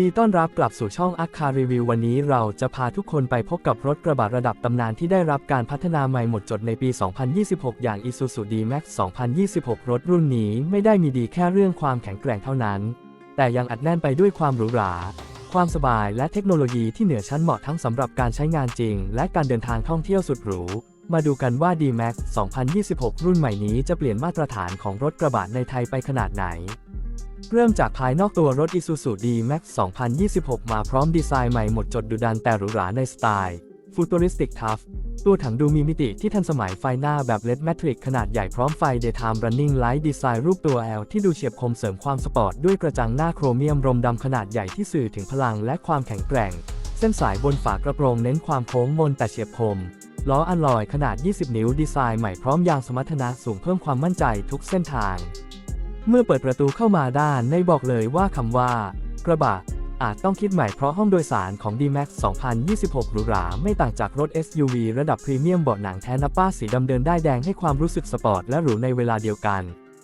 ดีต้อนรับกลับสู่ช่องอัคคารีวิววันนี้เราจะพาทุกคนไปพบกับรถกระบะระดับตำนานที่ได้รับการพัฒนาใหม่หมดจดในปี 2026 อย่าง Isuzu D-Max 2026 รถรุ่นนี้ไม่ได้มีดีแค่เรื่องความแข็งแกร่งเท่านั้น แต่ยังอัดแน่นไปด้วยความหรูหรา ความสบายและเทคโนโลยีที่เหนือชั้นเหมาะทั้งสำหรับการใช้งานจริง และการเดินทางท่องเที่ยวสุดหรูมาดูกันว่า D-Max 2026 รุ่นใหม่นี้จะเปลี่ยนมาตรฐานของรถกระบะในไทยไปขนาดไหน เริ่มจากภายนอกตัวรถ Isuzu D-Max 2026 มาพร้อมดีไซน์ใหม่หมดจดดุดันแต่หรูหราในสไตล์ Futuristic Tough ตัวถังดูมีมิติที่ทันสมัยไฟหน้าแบบ LED Matrix ขนาดใหญ่พร้อมไฟ Daytime Running Light ดีไซน์รูปตัว L ที่ดูเฉียบคมเสริมความสปอร์ตด้วยกระจังหน้าโครเมียมรมดำขนาดใหญ่ที่สื่อถึงพลังและความแข็งแกร่ง เส้นสายบนฝากระโปรงเน้นความโค้งมนแต่เฉียบคมล้ออัลลอยขนาด 20 นิ้วดีไซน์ใหม่พร้อมยางสมรรถนะสูงเพิ่มความมั่นใจทุกเส้นทาง เมื่อเปิดประตูเข้ามาด้านในบอกเลยว่าคำว่า กระบะ อาจต้องคิดใหม่เพราะห้องโดยสารของ D-Max 2026 หรูหราไม่ต่างจากรถ SUV ระดับพรีเมียมเบาะหนังแท้นัป้าสีดำเดินได้แดงให้ความรู้สึกสปอร์ตและหรูในเวลาเดียวกัน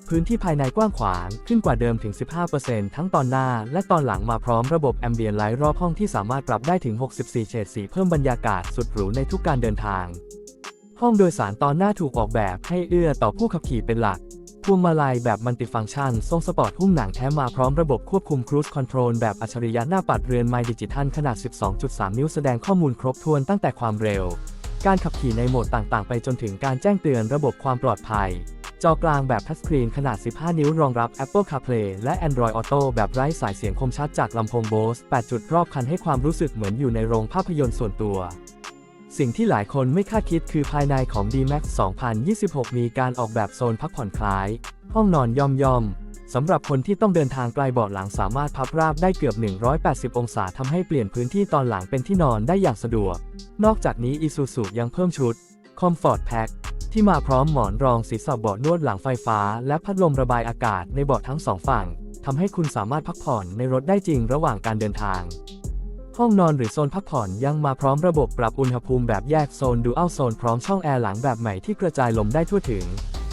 พื้นที่ภายในกว้างขวางขึ้นกว่าเดิมถึง 15%ทั้งตอนหน้า และตอนหลังมาพร้อมระบบแอมเบียนไลท์รอบห้องที่สามารถปรับได้ถึง 64 เฉดสีเพิ่มบรรยากาศสุดหรูในทุกการเดินทาง ห้องโดยสารตอนหน้าถูกออกแบบให้เอื้อต่อผู้ขับขี่เป็นหลัก พวงมาลัยแบบมัลติฟังก์ชัน ทรงสปอร์ตหุ้มหนังแท้มาพร้อมระบบควบคุมครู i คอนโทรลแบบอัจฉริยะหน้าปัดเรือนไมล์ดิจิทัลขนาด 12.3 นิ้วแสดงข้อมูลครบถ้วนตั้งแต่ความเร็ว การขับขี่ในโหมดต่างๆ ไปจนถึงการแจ้งเตือนระบบความปลอดภัย จอกลางแบบทัชสกรีนขนาด 15 นิ้วรองรับ Apple CarPlay และ Android Auto แบบไร้สายเสียงคมชัดจากลำโพง Bose 8 จุดรอบคันให้ความรู้สึกเหมือนอยู่ในโรงภาพยนตร์ส่วนตัว สิ่งที่หลายคนไม่คาดคิดคือภายในของ D-Max 2026 มีการออกแบบโซนพักผ่อนคลาย ห้องนอนย่อมย่อมๆสำหรับคนที่ต้องเดินทางไกลเบาะหลังสามารถพับราบได้เกือบ 180 องศาทำให้เปลี่ยนพื้นที่ตอนหลังเป็นที่นอนได้อย่างสะดวก นอกจากนี้ Isuzu ยังเพิ่มชุด Comfort Pack ที่มาพร้อมหมอนรองศีรษะเบาะนวดหลังไฟฟ้า และพัดลมระบายอากาศในเบาะทั้งสองฝั่งทำให้คุณสามารถพักผ่อนในรถได้จริงระหว่างการเดินทาง ห้องนอนหรือโซนพักผ่อนยังมาพร้อมระบบปรับอุณหภูมิแบบแยกโซนดูอัลโซนพร้อมช่องแอร์หลังแบบใหม่ที่กระจายลมได้ทั่วถึง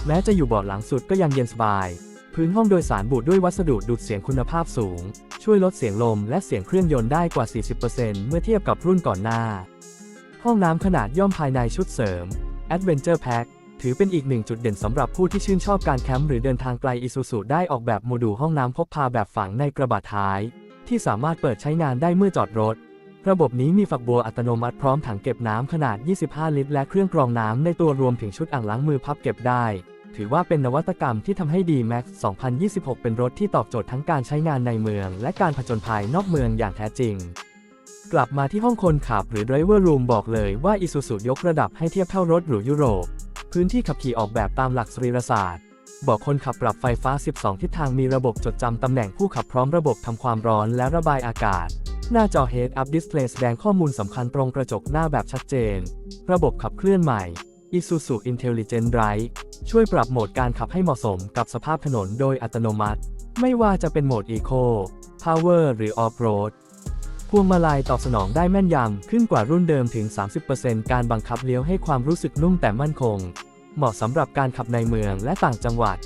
แม้จะอยู่เบาะหลังสุดก็ยังเย็นสบาย พื้นห้องโดยสารบูดด้วยวัสดุดูดเสียงคุณภาพสูง ช่วยลดเสียงลมและเสียงเครื่องยนต์ได้กว่า 40%เมื่อเทียบกับรุ่นก่อนหน้า ห้องน้ำขนาดย่อมภายในชุดเสริม Adventure Pack ถือเป็นอีกหนึ่งจุดเด่นสำหรับผู้ที่ชื่นชอบการแคมป์หรือเดินทางไกล Isuzu ได้ออกแบบโมดูลห้องน้ำพกพาแบบฝังในกระบะท้าย ที่สามารถเปิดใช้งานได้เมื่อจอดรถ ระบบนี้มีฝักบัวอัตโนมัติพร้อมถังเก็บน้ำขนาด 25 ลิตร และเครื่องกรองน้ำในตัวรวมถึงชุดอ่างล้างมือพับเก็บได้ ถือว่าเป็นนวัตกรรมที่ทำให้ D-Max 2026 เป็นรถที่ตอบโจทย์ทั้งการใช้งานในเมือง และการผจญภัยนอกเมืองอย่างแท้จริงกลับมาที่ห้องคนขับหรือ Driver Room บอกเลยว่า Isuzu ยกระดับให้เทียบเท่ารถหรูยุโรป พื้นที่ขับขี่ออกแบบตามหลักสรีรศาสตร์ บอกคนขับปรับไฟฟ้า 12 ทิศทางมีระบบจดจำตำแหน่งผู้ขับพร้อมระบบทำความร้อนและระบายอากาศ หน้าจอ Head Up Display แสดงข้อมูลสำคัญตรงกระจกหน้าแบบชัดเจน ระบบขับเคลื่อนใหม่ Isuzu Intelligent Drive ช่วยปรับโหมดการขับให้เหมาะสมกับสภาพถนนโดยอัตโนมัติ ไม่ว่าจะเป็นโหมด Eco Power หรือ Off-road พวงมาลัยตอบสนองได้แม่นยำขึ้นกว่ารุ่นเดิมถึง 30%การบังคับเลี้ยวให้ความรู้สึกนุ่มแต่มั่นคง เหมาะสำหรับการขับในเมืองและต่างจังหวัด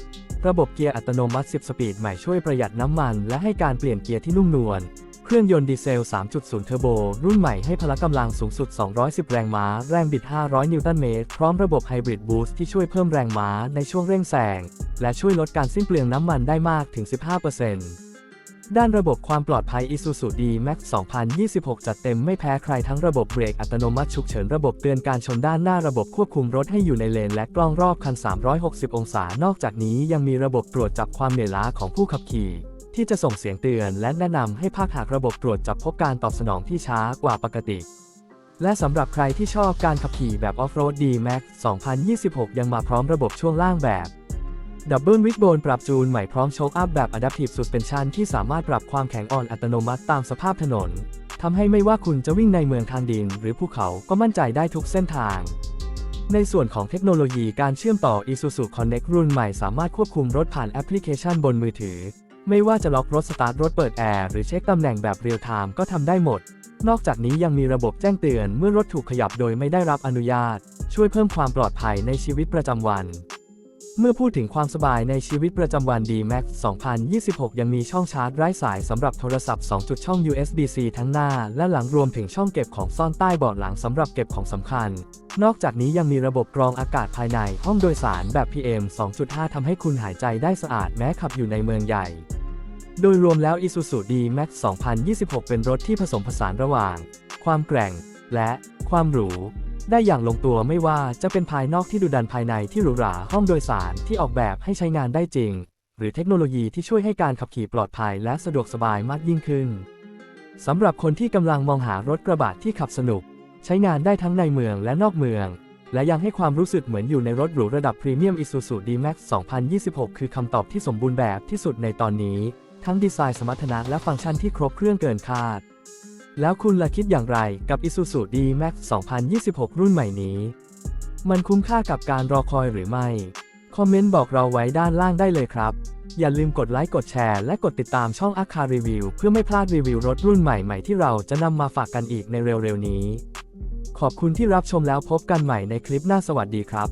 ระบบเกียร์อัตโนมัติ 10 สปีดใหม่ช่วยประหยัดน้ำมัน และให้การเปลี่ยนเกียร์ที่นุ่มนวล เครื่องยนต์ดีเซล 3.0 เทอร์โบ รุ่นใหม่ให้พละกำลังสูงสุด 210 แรงม้า แรงบิด 500 นิวตันเมตร พร้อมระบบไฮบริดบูสต์ที่ช่วยเพิ่มแรงม้าในช่วงเร่งแซง และช่วยลดการสิ้นเปลืองน้ำมันได้มากถึง 15% ด้านระบบความปลอดภัย Isuzu D-Max 2026 จัดเต็มไม่แพ้ใครทั้งระบบเบรกอัตโนมัติฉุกเฉินระบบเตือนการชนด้านหน้าระบบควบคุมรถให้อยู่ในเลนและกล้องรอบคัน 360 องศา นอกจากนี้ยังมีระบบตรวจจับความเหนื่อยล้าของผู้ขับขี่ ที่จะส่งเสียงเตือนและแนะนำให้ภาคหากระบบตรวจจับพบการตอบสนองที่ช้ากว่าปกติและสำหรับใครที่ชอบการขับขี่แบบออฟโรด D-Max 2026 ยังมาพร้อมระบบช่วงล่างแบบ ดับเบิลวิกโบนปรับจูนใหม่พร้อมโชคอัพแบบ Adaptive Suspension ที่สามารถปรับความแข็งอ่อนอัตโนมัติตามสภาพถนนทำให้ไม่ว่าคุณจะวิ่งในเมืองทางดิน หรือภูเขาก็มั่นใจได้ทุกเส้นทาง ในส่วนของเทคโนโลยีการเชื่อมต่อ Isuzu Connect รุ่นใหม่สามารถควบคุมรถผ่านแอปพลิเคชันบนมือถือ ไม่ว่าจะล็อกรถสตาร์ทรถเปิดแอร์หรือเช็คตำแหน่งแบบเรียลไทม์ก็ทำได้หมด นอกจากนี้ยังมีระบบแจ้งเตือนเมื่อรถถูกขยับโดยไม่ได้รับอนุญาต ช่วยเพิ่มความปลอดภัยในชีวิตประจำวัน เมื่อพูดถึงความสบายในชีวิตประจำวัน D-Max 2026 ยังมีช่องชาร์จไร้สายสำหรับโทรศัพท์ 2 จุดช่อง USB-C ทั้งหน้าและหลังรวมถึงช่องเก็บของซ่อนใต้เบาะหลังสำหรับเก็บของสำคัญ นอกจากนี้ยังมีระบบกรองอากาศภายในห้องโดยสารแบบ PM 2.5 ทำให้คุณหายใจได้สะอาดแม้ขับอยู่ในเมืองใหญ่ โดยรวมแล้ว Isuzu D-Max 2026 เป็นรถที่ผสมผสานระหว่าง ความแกร่ง และความหรู ได้อย่างลงตัวไม่ว่าจะเป็นภายนอกที่ดุดันภายในที่หรูหราห้องโดยสารที่ออกแบบให้ใช้งานได้จริง หรือเทคโนโลยีที่ช่วยให้การขับขี่ปลอดภัยและสะดวกสบายมากยิ่งขึ้นสำหรับคนที่กำลังมองหารถกระบะที่ขับสนุก ใช้งานได้ทั้งในเมืองและนอกเมือง และยังให้ความรู้สึกเหมือนอยู่ในรถหรูระดับพรีเมียม Isuzu D-Max 2026 คือคำตอบที่สมบูรณ์แบบที่สุดในตอนนี้ ทั้งดีไซน์สมรรถนะและฟังก์ชันที่ครบเครื่องเกินคาด แล้วคุณล่ะคิดอย่างไรกับ Isuzu D-Max 2026 รุ่นใหม่นี้ มันคุ้มค่ากับการรอคอยหรือไม่ คอมเมนต์บอกเราไว้ด้านล่างได้เลยครับ อย่าลืมกดไลค์กดแชร์และกดติดตามช่องอาคารีวิวเพื่อไม่พลาดรีวิวรถรุ่นใหม่ๆ ที่เราจะนำมาฝากกันอีกในเร็วๆนี้ ขอบคุณที่รับชมแล้วพบกันใหม่ในคลิปหน้าสวัสดีครับ